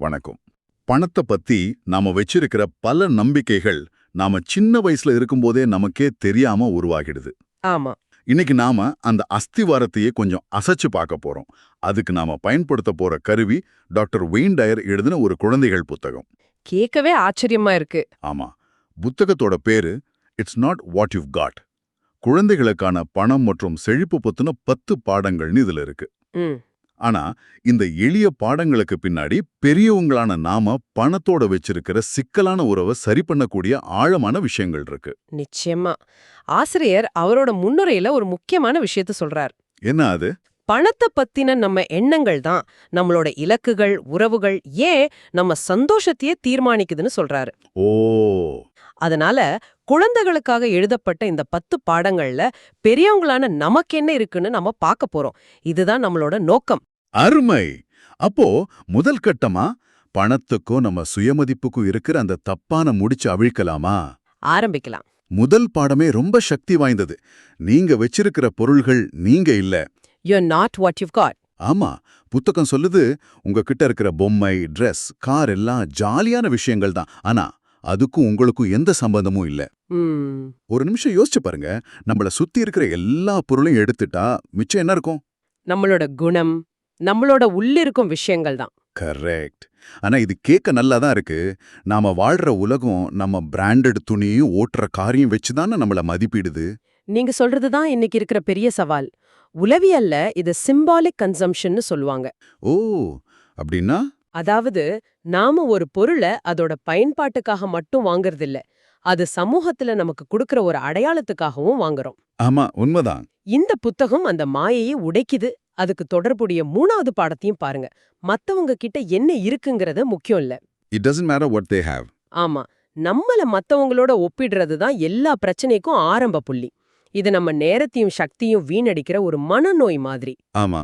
வணக்கம். பணத்தை பத்தி நாம வச்சிருக்கிற பல நம்பிக்கைகள் நாம சின்ன வயசுல இருக்கும்போதே நமக்கே தெரியாம உருவாகிடுது. ஆமா. இன்னைக்கு நாம அந்த அஸ்திவாரத்தையே கொஞ்சம் அசைச்சு பார்க்க போறோம். அதுக்கு நாம பயன்படுத்த போற கருவி டாக்டர் வெயின் டயர் எழுதின ஒரு குழந்தைகள் புத்தகம். கேட்கவே ஆச்சரியமா இருக்கு. ஆமா. புத்தகத்தோட பேரு it's not what you got குழந்தைகளுக்கான பணம் மற்றும் செழிப்பு பத்தின பத்து பாடங்கள்னு இதுல இருக்கு. ஆனா இந்த எளிய பாடங்களுக்கு பின்னாடி பெரியவங்களான நாம பணத்தோட வச்சிருக்கிற சிக்கலான உறவை சரி பண்ணக்கூடிய ஆழமான விஷயங்கள் இருக்கு. நிச்சயமா. ஆசிரியர் அவரோட முன்னுரையில ஒரு முக்கியமான விஷயத்த சொல்றார். என்ன அது? பணத்தை பத்தின நம்ம எண்ணங்கள் தான் நம்மளோட இலக்குகள் உறவுகள் ஏன் நம்ம சந்தோஷத்தையே தீர்மானிக்குதுன்னு சொல்றாரு. ஓ. அதனால குழந்தைகளுக்காக எழுதப்பட்ட இந்த பத்து பாடங்கள்ல பெரியவங்களான நமக்கு என்ன இருக்குன்னு நம்ம பார்க்க போறோம். இதுதான் நம்மளோட நோக்கம். அருமை. அப்போ முதல் கட்டமா? பணத்துக்கும் நம்ம சுயமதிப்புக்கும் இருக்கிற அந்த தப்பான முடிச்சு அவிழ்க்கலாமா? ஆரம்பிக்கலாம். முதல் பாடமே ரொம்ப சக்தி வாய்ந்தது. நீங்க வச்சிருக்கிற பொருள்கள் நீங்க இல்ல. You not what you got ஆமா. புத்தகம் சொல்லுது உங்ககிட்ட இருக்கிற பொம்மை Dress கார் எல்லாம் ஜாலியான விஷயங்கள் தான். ஆனா அதுக்கும் உங்களுக்கும் எந்த சம்பந்தமும் இல்ல. ஒரு நிமிஷம் யோசிச்சு பாருங்க. நம்மள சுத்தி இருக்கிற எல்லா பொருளையும் எடுத்துட்டா மிச்சம் என்ன இருக்கும்? நம்மளோட குணம் நம்மளோட உள்ளிருக்கும் விஷயங்கள் தான். கரெக்ட் ஆனா இது கேட்க நல்லா தான் இருக்கு. நாம வாழ்ற உலகம் நம்ம பிராண்டட் துணியும் ஓட்டுற காரையும் வச்சு தானே நம்மள மதிப்பிடுது. நீங்க சொல்றதுதான் இன்னைக்கு இருக்கிற பெரிய சவால். உளவியல்ல இது சிம்பாலிக் கன்சம்ஷன்னு சொல்லுவாங்க. ஓ அப்படின்னா? அதாவது நாம ஒரு பொருளை அதோட பயன்பாட்டுக்காக மட்டும் வாங்குறதில்ல. அது சமூகத்துல நமக்கு கொடுக்கற ஒரு அடையாளத்துக்காகவும் வாங்குறோம். ஆமா உண்மைதான். இந்த புத்தகம் அந்த மாயையை உடைக்குது. அதுக்கு தொடர்புடைய மூணாவது பாடத்தையும் பாருங்க. மத்தவங்க கிட்ட என்ன இருக்குங்கிறது முக்கியம் இல்ல. It doesn't matter what they have ஆமா. நம்மள மத்தவங்களோட ஒப்பிடுறது தான் எல்லா பிரச்சனைக்கும் ஆரம்ப புள்ளி. இது நம்ம நேரத்தையும் சக்தியும் வீணடிக்கிற ஒரு மனநோய் மாதிரி. ஆமா.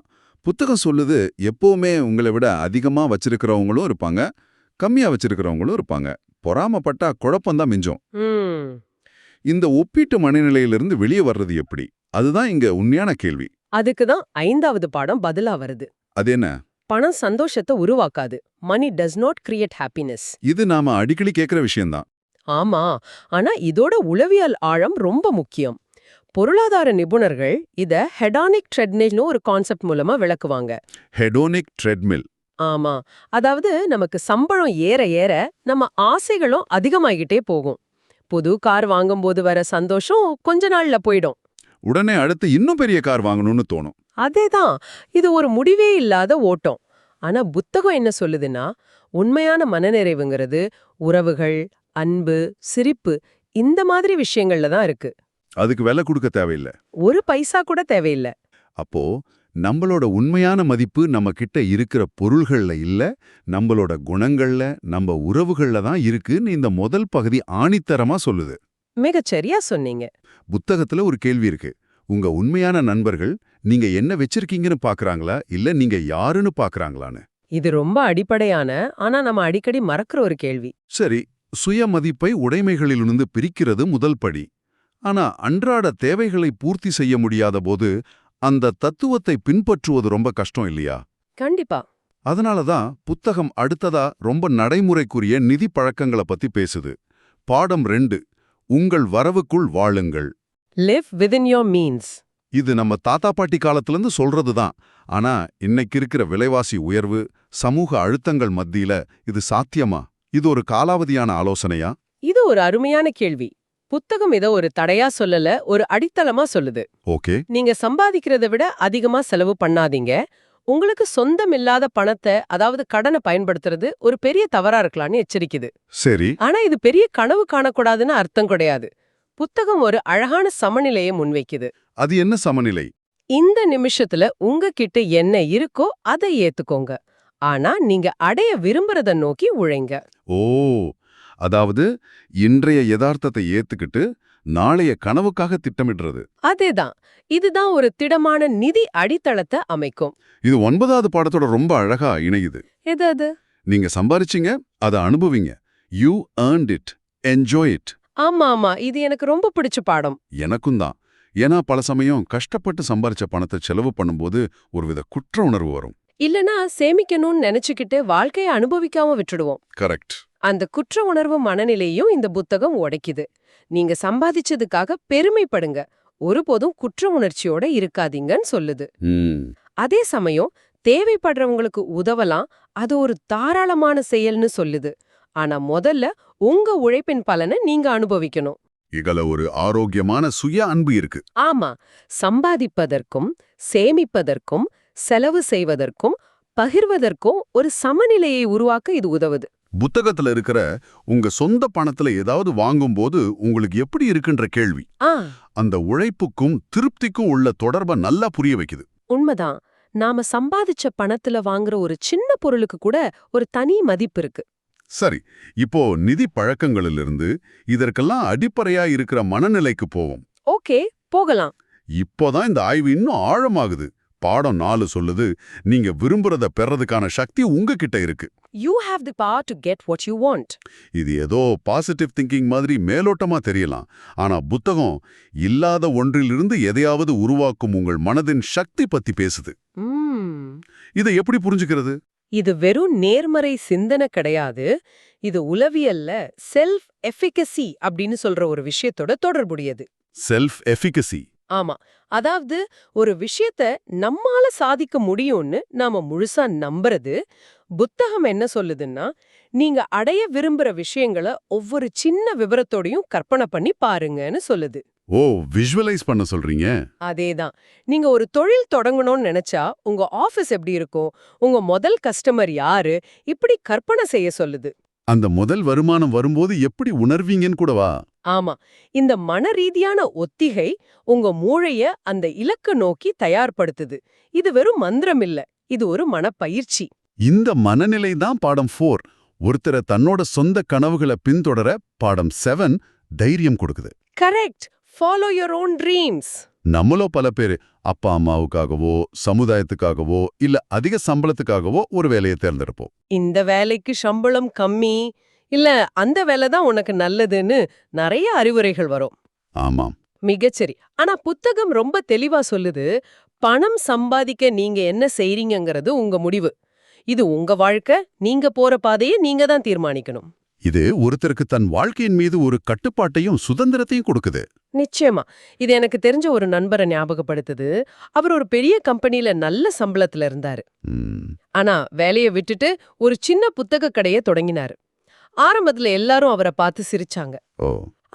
புத்தகம் சொல்லுது எப்பவுமே உங்களை விட அதிகமா வச்சிருக்கிறவங்களும் இருப்பாங்க கம்மியா வச்சிருக்கிறவங்களும் இருப்பாங்க. பொறாமப்பட்டா குழப்பம்தான் மிஞ்சும். இந்த ஒப்பீட்டு மனநிலையிலிருந்து வெளியே வர்றது எப்படி? அதுதான் இங்க உண்மையான கேள்வி. அதுக்கு தான் ஐந்தாவது பாடம் பதிலா வருது. அது என்ன? பணம் சந்தோஷத்தை உருவாக்காது. Money does not create happiness இது நாம அடிக்கடி கேட்கிற விஷயம்தான். ஆமா. ஆனா இதோட உளவியல் ஆழம் ரொம்ப முக்கியம். பொருளாதார நிபுணர்கள் இத ஹெடானிக் ட்ரெட்னேஜ்னு ஒரு கான்செப்ட் மூலமா விளக்குவாங்க. ஹெடோனிக் ட்ரெட்மில் ஆமா. அதாவது நமக்கு சம்பளம் ஏற ஏற நம்ம ஆசைகளும் அதிகமாகிட்டே போகும். புது கார் வாங்கும்போது வர சந்தோஷம் கொஞ்ச நாள்ல போயிடும். உடனே அடுத்து இன்னும் பெரிய கார் வாங்கணும்னு தோணும். அதேதான். இது ஒரு முடிவே இல்லாத ஓட்டம். ஆனா புத்தகம் என்ன சொல்லுதுன்னா உண்மையான மனநிறைவுங்கிறது உறவுகள் அன்பு சிரிப்பு இந்த மாதிரி விஷயங்கள்ல தான் இருக்கு. அதுக்கு விலை கொடுக்க தேவையில்லை. ஒரு பைசா கூட தேவையில்ல. அப்போ நம்மளோட உண்மையான மதிப்பு நம்ம கிட்ட இருக்கிற பொருள்கள்ல இல்ல நம்மளோட குணங்கள்ல நம்ம உறவுகள்ல தான் இருக்குன்னு இந்த முதல் பகுதி ஆணித்தரமா சொல்லுது. மிகச்சரியா சொன்னீங்க. புத்தகத்துல ஒரு கேள்வி இருக்கு. உங்க உண்மையான நண்பர்கள் நீங்க என்ன வச்சிருக்கீங்கன்னு பாக்குறாங்களா? இல்ல நீங்க யாருன்னு பாக்குறாங்களான்னு? இது ரொம்ப அடிப்படையான ஆனா நம்ம அடிக்கடி மறக்கிற ஒரு கேள்வி. சரி சுய மதிப்பை உடைமைகளிலிருந்து பிரிக்கிறது முதல் படி. ஆனா அன்றாட தேவைகளை பூர்த்தி செய்ய முடியாத போது அந்த தத்துவத்தை பின்பற்றுவது ரொம்ப கஷ்டம் இல்லையா? கண்டிப்பா. அதனால தான் புத்தகம் அடுத்ததா ரொம்ப நடைமுறைக்குரிய நிதி பழக்கங்கள பத்தி பேசுது. பாடம் ரெண்டு உங்கள் வரவுக்குள் வாழுங்கள். லிவ் விதின் யோர் மீன்ஸ் இது நம்ம தாத்தா பாட்டி காலத்திலிருந்து சொல்றது தான் ஆனா இன்னைக்கு இருக்கிற விலைவாசி உயர்வு சமூக அழுத்தங்கள் மத்தியில இது சாத்தியமா? இது ஒரு காலாவதியான ஆலோசனையா? இது ஒரு அருமையான கேள்வி. புத்தகம் இத ஒரு தடையா சொல்லல ஒரு அடித்தளமா சொல்லுது. ஓகே. நீங்க சம்பாதிக்கிறத விட அதிகமா செலவு பண்ணாதீங்க. உங்களுக்கு சொந்தம் இல்லாத பணத்தை அதாவது கடனை பயன்படுத்துறது ஒரு பெரிய தவறா இருக்கலாம்னு எச்சரிக்குது. சரி. ஆனா இது பெரிய கனவு காணக்கூடாதுன்னு அர்த்தம் கிடையாது. புத்தகம் ஒரு அழகான சமநிலையை முன்வைக்குது. அது என்ன சமநிலை? இந்த நிமிஷத்துல உங்ககிட்ட என்ன இருக்கோ அதை ஏத்துக்கோங்க. ஆனா நீங்க அடைய விரும்புறத நோக்கி உழைங்க. ஓ அதாவது இன்றைய யதார்த்தத்தை ஏத்துக்கிட்டு நாளைய கனவுக்காக திட்டமிடுறது. அதேதான். இதுதான் ஒரு திடமான நிதி அடித்தளத்தை அமைக்கும். இது ஒன்பதாவது பாடத்தோட ரொம்ப அழகா இணையுது. எது அது? நீங்க சம்பாரிச்சீங்க அதை அனுபவிங்க. You earned it enjoy it ஆமா ஆமா இது எனக்கு ரொம்ப பிடிச்ச பாடம். எனக்கும் தான். ஏன்னா பல சமயம் கஷ்டப்பட்டு சம்பாரிச்ச பணத்தை செலவு பண்ணும்போது ஒருவித குற்ற உணர்வு வரும். இல்லனா சேமிக்கணும்னு நினைச்சுக்கிட்டு வாழ்க்கைய அனுபவிக்காம விட்டுடுவோம். கரெக்ட் அந்த குற்ற உணர்வு மனநிலையும் இந்த புத்தகம் உடைக்குது. நீங்க சம்பாதிச்சதுக்காக பெருமைப்படுங்க. ஒருபோதும் குற்ற உணர்ச்சியோட இருக்காதீங்கன்னு சொல்லுது. அதே சமயம் தேவைப்படுறவங்களுக்கு உதவலாம். அது ஒரு தாராளமான செயல்னு சொல்லுது. ஆனா முதல்ல உங்க உழைப்பின் பலனை நீங்க அனுபவிக்கணும். இதுல ஒரு ஆரோக்கியமான சுய அன்பு இருக்கு. ஆமா. சம்பாதிப்பதற்கும் சேமிப்பதற்கும் செலவு செய்வதற்கும் பகிர்வதற்கும் ஒரு சமநிலையை உருவாக்க இது உதவுது. புத்தகத்துல இருக்கிற உங்க சொந்த பணத்துல ஏதாவது வாங்கும்போது உங்களுக்கு எப்படி இருக்குன்ற கேள்வி. அந்த உழைப்புக்கும் திருப்திக்கும் உள்ள தொடர்பை நல்லா புரிய வைக்குது. உண்மைதான். நாம சம்பாதிச்ச பணத்துல வாங்குற ஒரு சின்ன பொருளுக்கு கூட ஒரு தனி மதிப்பு இருக்கு. சரி இப்போ நிதி பழக்கங்களிலிருந்து இதற்கெல்லாம் அடிப்படையா இருக்கிற மனநிலைக்கு போவோம். ஓகே போகலாம். இப்போதான் இந்த ஆய்வு இன்னும் ஆழமாகுது. பாடம் நாலு சொல்லுது. நீங்க விரும்புறத பெறதுக்கான சக்தி உங்ககிட்ட இருக்கு. You have the power to get what you want இது ஏதோ பாசிட்டிவ் திங்கிங் மாதிரி மேலோட்டமா தெரியலாம். ஆனா புத்தகம் இல்லாத ஒன்றிலிருந்து எதையாவது உருவாக்கும் உங்கள் மனதின் சக்தி பத்தி பேசுது. இதை எப்படி புரிஞ்சுக்கிறது? இது வெறும் நேர்மறை சிந்தனை கிடையாது. இது உளவியல்ல செல்ஃப் எஃபிகசி அப்படின்னு சொல்ற ஒரு விஷயத்தோட தொடர்புடையது. செல்ஃப் எஃபிகசி ஆமா. அதாவது ஒரு விஷயத்த நம்மால சாதிக்க முடியும்னு நாம முழுசா நம்புறது புத்தகம் என்ன சொல்லுதுன்னா நீங்க அடைய விரும்புற விஷயங்களை ஒவ்வொரு சின்ன விவரத்தோடையும் கற்பனை பண்ணி பாருங்கன்னு சொல்லுது. ஓ விஷுவலைஸ் பண்ண சொல்றீங்க? அதேதான். நீங்க ஒரு தொழில் தொடங்கணும்னு நினைச்சா உங்க ஆபீஸ் எப்படி இருக்கும்? உங்க முதல் கஸ்டமர் யாரு? இப்படி கற்பனை செய்ய சொல்லுது. அந்த முதல் வருமானம் வரும்போது எப்படி உணர்வீங்கன்னு கூடவா ஆமா. இந்த மன ரீதியான ஒத்திகை உங்க மூளைய அந்த இலக்க நோக்கி தயார்படுத்துது. இது வெறும் மந்திரம் இல்ல. இது ஒரு மனப்பயிற்சி. இந்த மனநிலை தான் பாடம் ஃபோர் ஒருத்தரை தன்னோட சொந்த கனவுகளை பின்தொடர பாடம் செவன் தைரியம் கொடுக்குது. Correct follow your own dreams நம்மளோ பல பேர் அப்பா அம்மாவுக்காகவோ சமுதாயத்துக்காகவோ இல்ல அதிக சம்பளத்துக்காகவோ ஒரு வேலையை தேர்ந்தெடுப்போம். இந்த வேலைக்கு சம்பளம் கம்மி இல்ல அந்த வேலை தான் உனக்கு நல்லதுன்னு நிறைய அறிவுரைகள் வரும். ஆமாம். மிகச்சரி ஆனா புத்தகம் ரொம்ப தெளிவா சொல்லுது பணம் சம்பாதிக்க நீங்க என்ன செய்றீங்கங்கிறது உங்க முடிவு. இது உங்க வாழ்க்கை நீங்க போற பாதையை நீங்க தான் தீர்மானிக்கணும். இது ஒருத்தருக்கு தன் வாழ்க்கையின் மீது ஒரு கட்டுப்பாட்டையும் சுதந்திரத்தையும் கொடுக்குது. நிச்சயமா. இது எனக்கு தெரிஞ்ச ஒரு நண்பரை ஞாபகப்படுத்துது. அவர் ஒரு பெரிய கம்பெனில நல்ல சம்பளத்துல இருந்தாரு. ஆனா வேலைய விட்டுட்டு ஒரு சின்ன புத்தக கடைய தொடங்கினாரு. ஆரம்பத்துல எல்லாரும் அவரை பார்த்து சிரிச்சாங்க.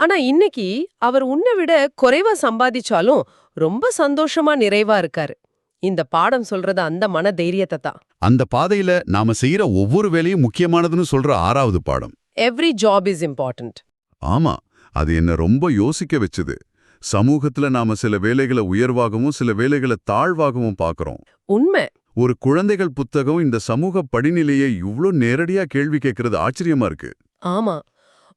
ஆனா இன்னைக்கு அவர் உன்னை விட குறைவா சம்பாதிச்சாலும் ரொம்ப சந்தோஷமா நிறைவா இருக்காரு. இந்த பாடம் சொல்றது அந்த மன தைரியத்தை தான். அந்த பாதையில நாம செய்யற ஒவ்வொரு வேலையும் முக்கியமானதுன்னு சொல்ற ஆறாவது பாடம். எவ்ரி ஜாப் இஸ் இம்பார்ட்டன்ட் ஆமா அது என்ன ரொம்ப யோசிக்க வச்சது. சமூகத்துல நாம சில வேலைகளை உயர்வாகவும் சில வேலைகளை தாழ்வாகவும் பார்க்கறோம். உண்மை. ஒரு குழந்தைகள் புத்தகம் இந்த சமூக படிநிலையை இவ்ளோ நேரடியா கேள்வி கேட்கறது ஆச்சரியமா இருக்கு. ஆமா.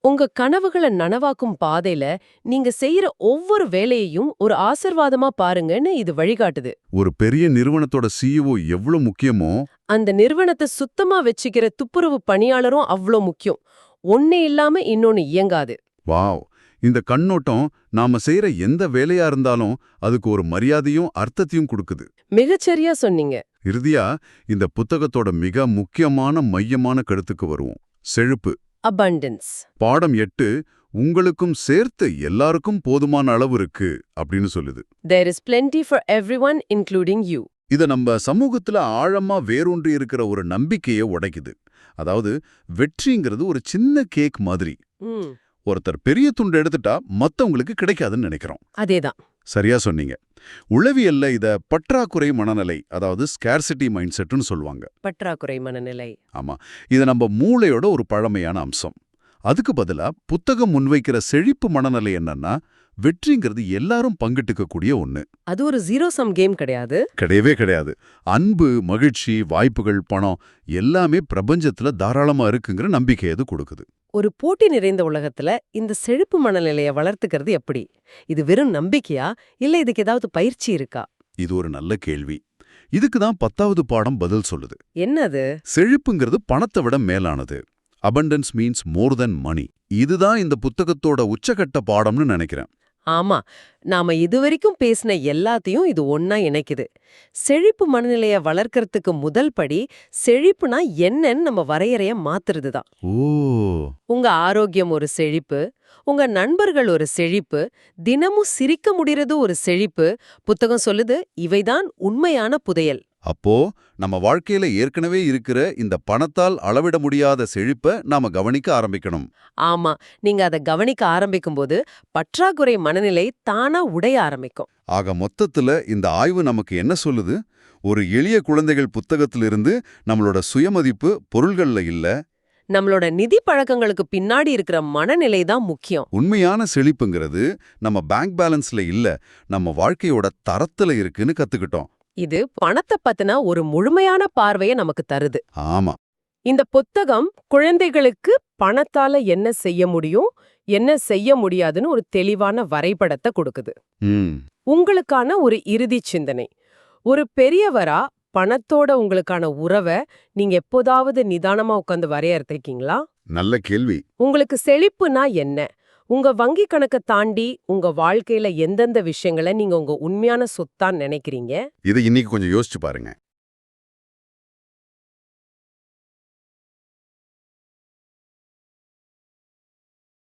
உங்க கனவுகளை நனவாக்கும் பாதையில நீங்க செய்யற ஒவ்வொரு வேலையையும் ஒரு ஆசிர்வாதமா பாருங்கன்னு இது வழிகாட்டுது. ஒரு பெரிய நிறுவனத்தோட சிஇஓ எவ்வளவு முக்கியமோ அந்த நிறுவனத்தை சுத்தமா வச்சுக்கிற துப்புரவு பணியாளரும் அவ்ளோ முக்கியம். ஒண்ணு இல்லாம இன்னொன்னு இயங்காது. வாவ்! இந்த கண்ணோட்டம் நாம செய்யற எந்த வேலையா இருந்தாலும் அதுக்கு ஒரு மரியாதையும் அர்த்தத்தையும் கொடுக்குது. மிகச்சரியா சொன்னீங்க. இறுதியா இந்த புத்தகத்தோட மிக முக்கியமான மையமான கருத்துக்கு வருவோம். செழுப்பு. Abundance. பாடம் எட்டு உங்களுக்கும் சேர்த்து எல்லாருக்கும் போதுமான அளவு இருக்கு அப்படின்னு சொல்லுது. There is plenty for everyone including you. இத நம்ம சமூகத்துல ஆழமா வேரூன்றி இருக்கிற ஒரு நம்பிக்கையை உடைக்குது. அதாவது வெற்றிங்கிறது ஒரு சின்ன கேக் மாதிரி. ம். ஒருத்தர் பெரிய துண்டு எடுத்துட்டா மத்தவங்களுக்கு கிடைக்காதுன்னு நினைக்கிறோம். அதேதான். சரியா சொன்னீங்க. உளவியல்ல இத பற்றாக்குறை மனநிலை அதாவது ஸ்கேர்சிட்டி மைண்ட் செட்னு சொல்லுவாங்க. பற்றாக்குறை மனநிலை. ஆமா. இது நம்ம மூளையோட ஒரு பழமையான அம்சம். அதுக்கு பதிலா புத்தகம் முன்வைக்கிற செழிப்பு மனநிலை என்னன்னா வெற்றிங்கிறது எல்லாரும் பங்கிட்டுக்கக்கூடிய ஒண்ணு. அது ஒரு ஜீரோ சம் கேம் கிடையாது. கிடையவே கிடையாது. அன்பு மகிழ்ச்சி வாய்ப்புகள் பணம் எல்லாமே பிரபஞ்சத்துல தாராளமா இருக்குங்கிற நம்பிக்கை அது கொடுக்குது. ஒரு போட்டி நிறைந்த உலகத்துல இந்த செழிப்பு மனநிலைய வளர்த்துக்கிறது எப்படி? இது வெறும் நம்பிக்கையா? இல்ல இதுக்கு ஏதாவது பயிற்சி இருக்கா? இது ஒரு நல்ல கேள்வி. இதுக்கு தான் பத்தாவது பாடம் பதில் சொல்லுது. என்னது? செழிப்புங்கிறது பணத்தை விட மேலானது. Abundance மீன்ஸ் மோர் தென் மணி இதுதான் இந்த புத்தகத்தோட உச்சகட்ட பாடம்னு நினைக்கிறேன். ஆமா நாம இதுவரைக்கும் பேசின எல்லாத்தையும் இது ஒண்ணா இணைக்குது. செழிப்பு மனநிலைய வளர்க்கறதுக்கு முதல் படி செழிப்புனா என்னன்னு நம்ம வரையறைய மாத்துறது தான் ஓ. உங்க ஆரோக்கியம் ஒரு செழிப்பு உங்க நண்பர்கள் ஒரு செழிப்பு தினமும் சிரிக்க முடியறது ஒரு செழிப்பு புத்தகம் சொல்லுது இவைதான் உண்மையான புதையல். அப்போ நம்ம வாழ்க்கையில ஏற்கனவே இருக்கிற இந்த பணத்தால் அளவிட முடியாத செழிப்ப நாம கவனிக்க ஆரம்பிக்கணும். ஆமா நீங்க அதை கவனிக்க ஆரம்பிக்கும்போது பற்றாக்குறை மனநிலை தானா உடைய ஆரம்பிக்கும். ஆக மொத்தத்துல இந்த ஆய்வு நமக்கு என்ன சொல்லுது? ஒரு எளிய குழந்தைகள் புத்தகத்திலிருந்து நம்மளோட சுயமதிப்பு பொருள்கள்ல இல்ல. நம்மளோட நிதி பழக்கங்களுக்கு பின்னாடி இருக்கிற மனநிலை தான் முக்கியம். உண்மையான செழிப்புங்கிறது நம்ம பேங்க் பேலன்ஸ்ல இல்ல நம்ம வாழ்க்கையோட தரத்துல இருக்குன்னு கத்துக்கிட்டோம். இது பணத்தை பத்தின ஒரு முழுமையான பார்வையை நமக்கு தருது. ஆமா. இந்த புத்தகம் குழந்தைகளுக்கு பணத்தால என்ன செய்ய முடியும் என்ன செய்ய முடியாதுன்னு ஒரு தெளிவான வரைபடத்தை கொடுக்குது. உங்களுக்கான ஒரு இறுதி சிந்தனை. ஒரு பெரியவரா பணத்தோட உங்களுக்கான உறவை நீங்க எப்போதாவது நிதானமா உட்காந்து வரையறுத்திருக்கீங்களா? நல்ல கேள்வி. உங்களுக்கு செழிப்புனா என்ன? உங்க வங்கி கணக்கை தாண்டி உங்க வாழ்க்கையில எந்தெந்த விஷயங்களை நீங்க உங்க உண்மையான சொத்தான் நினைக்கிறீங்க? இதை இன்னைக்கு கொஞ்சம் யோசிச்சு பாருங்க.